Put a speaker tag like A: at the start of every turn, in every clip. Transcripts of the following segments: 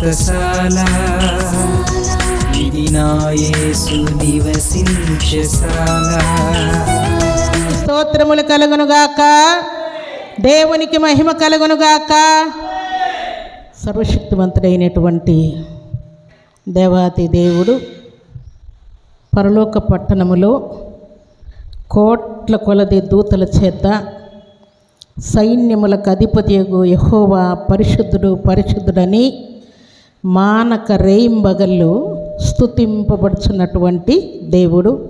A: వ్రతశాల ఇది నా నివసించశాల
B: స్తోత్రములు కలుగునుగాక. దేవునికి మహిమ కలుగునుగాక. సర్వశక్తివంతుడైనటువంటి దేవాతి దేవుడు పరలోక పట్టణములో కోట్ల కొలది దూతల చేత సైన్యములకు అధిపతియగు యహోవా పరిశుద్ధుడు పరిశుద్ధుడని మానక రేయింబగళ్ళు స్థుతింపబడుచున్నటువంటి దేవుడు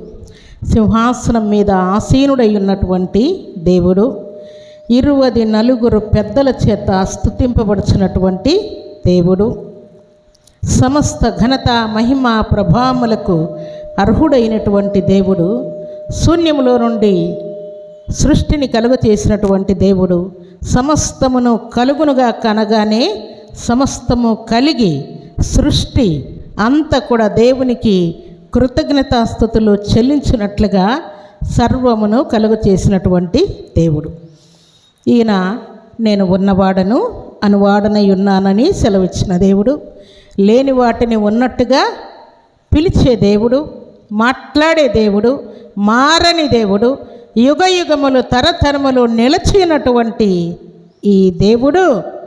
B: సింహాసనం మీద ఆసీనుడై ఉన్నటువంటి దేవుడు ఇరువది నలుగురు పెద్దల చేత స్థుతింపబడుచున్నటువంటి దేవుడు. సమస్త ఘనత మహిమ ప్రభావములకు అర్హుడైనటువంటి దేవుడు శూన్యములో నుండి సృష్టిని కలుగ చేసినటువంటి దేవుడు సమస్తమును కలుగునుగా కనగానే సమస్తము కలిగి సృష్టి అంతా కూడా దేవునికి కృతజ్ఞతాస్థుతులు చెల్లించినట్లుగా సర్వమును కలుగు చేసినటువంటి దేవుడు. ఈయన నేను ఉన్నవాడను అనువాడనై ఉన్నానని సెలవిచ్చిన దేవుడు. లేని వాటిని ఉన్నట్టుగా పిలిచే దేవుడు మాట్లాడే దేవుడు మారని దేవుడు యుగ యుగములు తరతరములు నిలచినటువంటి ఈ దేవుడు.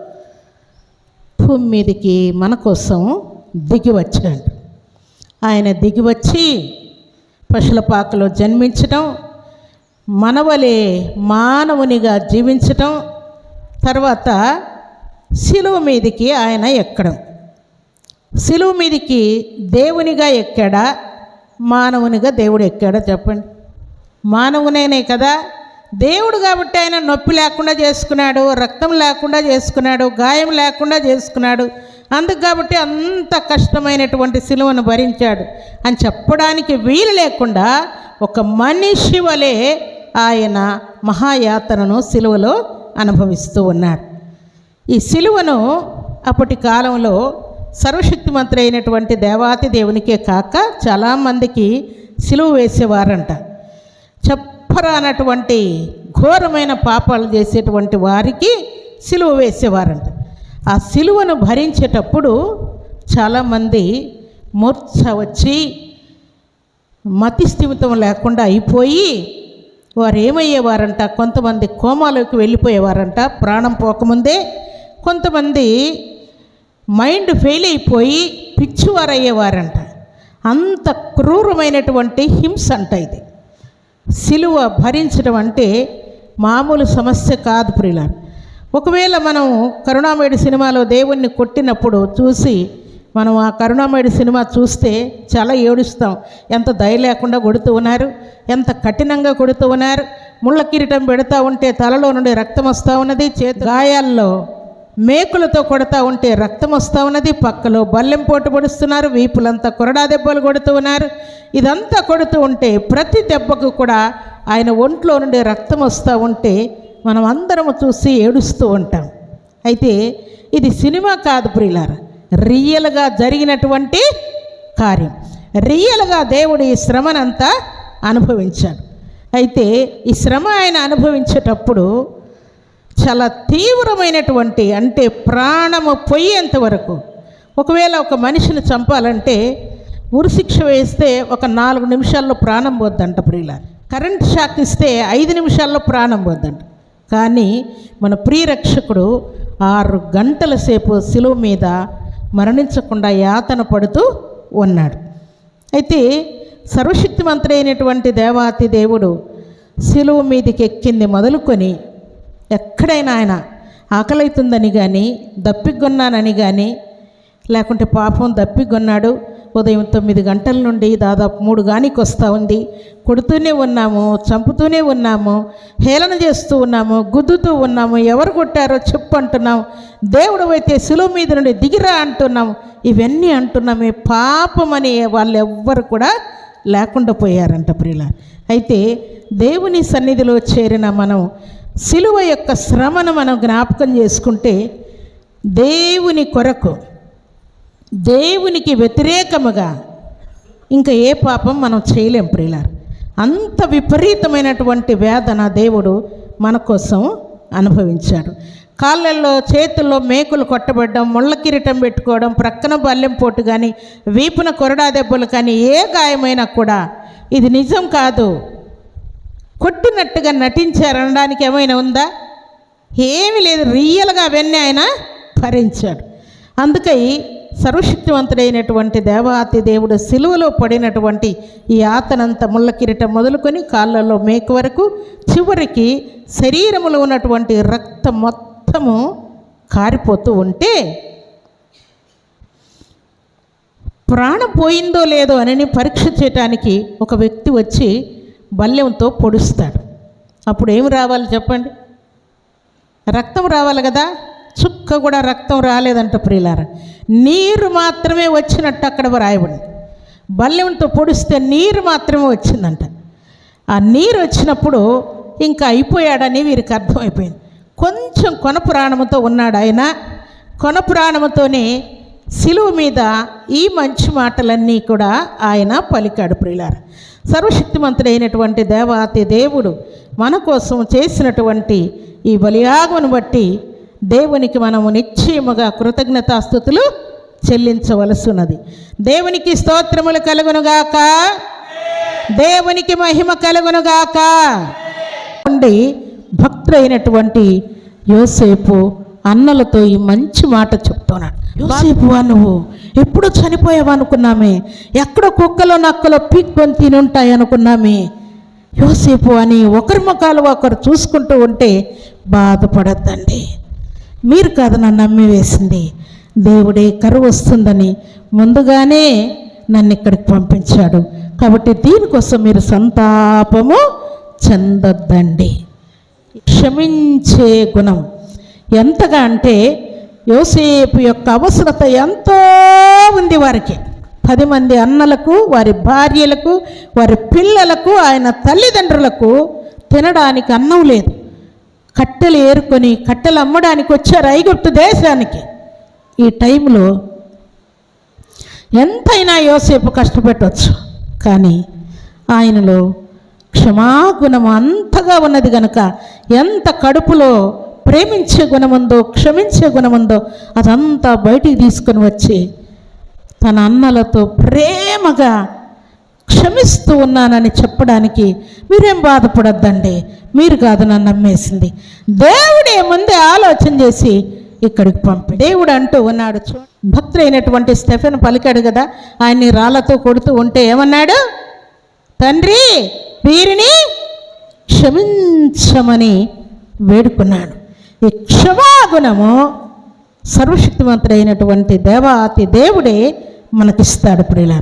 B: భూమి మీదకి మన కోసం దిగి వచ్చాడు. ఆయన దిగి వచ్చి పశులపాకలో జన్మించడం మనవలే మానవునిగా జీవించటం తర్వాత శిలువ మీదికి ఆయన ఎక్కడం. శిలువ మీదికి దేవునిగా ఎక్కాడా? మానవునిగా దేవుడు ఎక్కాడా చెప్పండి. మానవునేనే కదా దేవుడు కాబట్టి ఆయన నొప్పి లేకుండా చేసుకున్నాడు రక్తం లేకుండా చేసుకున్నాడు గాయం లేకుండా చేసుకున్నాడు. అందుకు కాబట్టి అంత కష్టమైనటువంటి సిలువను భరించాడు. అని చెప్పడానికి వీలు లేకుండా ఒక మనిషి వలె ఆయన మహాయాతనను సిలువలో అనుభవిస్తూ ఉన్నాడు ఈ సిలువను అప్పటి కాలంలో సర్వశక్తిమంత్రి అయినటువంటి దేవాతి దేవునికే కాక చాలామందికి సిలువ వేసేవారంట. చెప్ చెప్పరానటువంటి ఘోరమైన పాపాలు చేసేటువంటి వారికి సిలువ వేసేవారంట. ఆ సిలువను భరించేటప్పుడు చాలామంది మూర్ఛ వచ్చి మతి స్థిమితం లేకుండా అయిపోయి వారు ఏమయ్యేవారంట కొంతమంది కోమాలోకి వెళ్ళిపోయేవారంట. ప్రాణం పోకముందే కొంతమంది మైండ్ ఫెయిల్ అయిపోయి పిచ్చివారయ్యేవారంట. అంత క్రూరమైనటువంటి హింస అంట ఇది. సిలువ భరించడం అంటే మామూలు సమస్య కాదు ప్రియులారు. ఒకవేళ మనం కరుణామయుడి సినిమాలో దేవుణ్ణి కొట్టినప్పుడు చూసి మనం ఆ కరుణామయుడి సినిమా చూస్తే చాలా ఏడుస్తాం. ఎంత దయ లేకుండా కొడుతూ ఉన్నారు ఎంత కఠినంగా కొడుతూ ఉన్నారు ముళ్ళ కిరీటం పెడతా ఉంటే తలలో నుండి రక్తం వస్తూ ఉన్నది చేతి గాయాల్లో మేకులతో కొడతా ఉంటే రక్తం వస్తూ ఉన్నది. పక్కలో బల్లెం పోటు పొడుస్తున్నారు. వీపులంతా కొరడా దెబ్బలు కొడుతూ ఉన్నారు. ఇదంతా కొడుతూ ఉంటే ప్రతి దెబ్బకు కూడా ఆయన ఒంట్లో నుండి రక్తం వస్తూ ఉంటే మనం అందరము చూసి ఏడుస్తూ ఉంటాం. అయితే ఇది సినిమా కాదు ప్రియులార. రియల్గా జరిగినటువంటి కార్యం. రియల్గా దేవుడు ఈ శ్రమనంతా అనుభవించాడు. అయితే ఈ శ్రమ ఆయన అనుభవించేటప్పుడు చాలా తీవ్రమైనటువంటి అంటే ప్రాణము పోయేంత వరకు. ఒకవేళ ఒక మనిషిని చంపాలంటే ఉరిశిక్ష వేస్తే ఒక నాలుగు నిమిషాల్లో ప్రాణం పోద్దంట ప్రియుల కరెంట్ షాక్ ఇస్తే ఐదు నిమిషాల్లో ప్రాణం పోద్దంట. కానీ మన ప్రియరక్షకుడు ఆరు గంటల సేపు శిలువ మీద మరణించకుండా యాతన పడుతూ ఉన్నాడు. అయితే సర్వశక్తిమంతుడైనటువంటి దేవాతి దేవుడు శిలువ మీదకి ఎక్కింది మొదలుకొని ఎక్కడైనా ఆయన ఆకలైతుందని కానీ దప్పిగొన్నానని కానీ లేకుంటే పాపం దప్పిగొన్నాడు ఉదయం తొమ్మిది గంటల నుండి దాదాపు మూడు గానికి వస్తూ ఉంది. కొడుతూనే ఉన్నాము చంపుతూనే ఉన్నాము హేళన చేస్తూ ఉన్నాము గుద్దుతూ ఉన్నాము. ఎవరు కొట్టారో చెప్పు అంటున్నాము దేవుడు అయితే సులువు మీద నుండి దిగిరా అంటున్నాము ఇవన్నీ అంటున్నామే పాపమని వాళ్ళు ఎవ్వరు కూడా లేకుండా పోయారంట ప్రియుల అయితే దేవుని సన్నిధిలో చేరిన మనం సిలువ యొక్క శ్రమను మనం జ్ఞాపకం చేసుకుంటే దేవుని కొరకు దేవునికి వ్యతిరేకముగా ఇంకా ఏ పాపం మనం చేయలేం ప్రియులారు. అంత విపరీతమైనటువంటి వేదన దేవుడు మన కోసం అనుభవించాడు. కాళ్ళల్లో చేతుల్లో మేకులు కొట్టబడ్డం ముళ్ళ కిరీటం పెట్టుకోవడం ప్రక్కన బల్లెం పోటు కానీ వీపున కొరడా దెబ్బలు కానీ ఏ గాయమైనా కూడా ఇది నిజం కాదు. కొట్టినట్టుగా నటించారనడానికి ఏమైనా ఉందా? ఏమీ లేదు రియల్గా అవన్నీ ఆయన భరించాడు. అందుకై సర్వశక్తివంతుడైనటువంటి దేవాతి దేవుడు సిలువలో పడినటువంటి ఈ ఆతనంత ముళ్ళ కిరీటం మొదలుకొని కాళ్ళలో మేకు వరకు చివరికి శరీరములో ఉన్నటువంటి రక్తం మొత్తము కారిపోతూ ఉంటే ప్రాణం పోయిందో లేదో అని పరీక్ష చేయటానికి ఒక వ్యక్తి వచ్చి బల్యంతో పొడుస్తాడు అప్పుడు ఏమి రావాలి చెప్పండి? రక్తం రావాలి కదా? చుక్క కూడా రక్తం రాలేదంట ప్రియులార. నీరు మాత్రమే వచ్చినట్టు అక్కడ రాయబడింది బల్లెంతో పొడిస్తే నీరు మాత్రమే వచ్చిందంట. ఆ నీరు వచ్చినప్పుడు ఇంకా అయిపోయాడని వీరికి అర్థమైపోయింది. కొంచెం కొన ప్రాణముతో ఉన్నాడు ఆయన. కొన ప్రాణముతోనే శిలువ మీద ఈ మంచి మాటలన్నీ కూడా ఆయన పలికాడు ప్రియులారా. సర్వశక్తిమంతుడైనటువంటి దేవాతి దేవుడు మన కోసం చేసినటువంటి ఈ బలియాగమును బట్టి దేవునికి మనము నిశ్చయముగా కృతజ్ఞతాస్థుతులు చెల్లించవలసినది దేవునికి స్తోత్రములు కలుగునుగాక. దేవునికి మహిమ కలుగునుగాక. ఉండి భక్తుడైనటువంటి యోసేపు అన్నలతో ఈ మంచి మాట చెప్తున్నాడు. యోసేపువా నువ్వు ఎప్పుడో చనిపోయావు అనుకున్నామే ఎక్కడో కుక్కలో నక్కలో పీక్కొని తిని ఉంటాయి అనుకున్నామే యోసేపు అని ఒకరి ముఖాలు ఒకరు చూసుకుంటూ ఉంటే బాధపడద్దండి. మీరు కాదు నన్ను నమ్మి వేసింది దేవుడే కరువు వస్తుందని ముందుగానే నన్ను ఇక్కడికి పంపించాడు. కాబట్టి దీనికోసం మీరు సంతాపము చెందొద్దండి. క్షమించే గుణం. ఎంతగా అంటే యోసేపు యొక్క అవసరత ఎంతో ఉంది వారికి. పది మంది అన్నలకు వారి భార్యలకు వారి పిల్లలకు ఆయన తల్లిదండ్రులకు తినడానికి అన్నం లేదు. కట్టెలు ఏరుకొని కట్టెలు అమ్మడానికి వచ్చారు ఐగుప్తు దేశానికి. ఈ టైంలో ఎంతైనా యోసేపు కష్టపెట్టవచ్చు కానీ ఆయనలో క్షమాగుణం అంతగా ఉన్నది గనుక ఎంత కడుపులో ప్రేమించే గుణముందో క్షమించే గుణముందో అదంతా బయటికి తీసుకొని వచ్చి తన అన్నలతో ప్రేమగా క్షమిస్తూ ఉన్నానని చెప్పడానికి మీరేం బాధపడొద్దండి? మీరు కాదు నన్ను నమ్మేసింది. దేవుడే ముందే ఆలోచన చేసి ఇక్కడికి పంపి. దేవుడు అంటూ ఉన్నాడు భక్తులు అయినటువంటి స్టెఫెన్ పలికాడు కదా ఆయన్ని రాళ్ళతో కొడుతూ ఉంటే ఏమన్నాడు? తండ్రి వీరిని క్షమించమని వేడుకున్నాడు. ఈ క్షమాగుణము సర్వశక్తివంతుడైనటువంటి దేవాతి దేవుడే మనకిస్తాడు ఇలా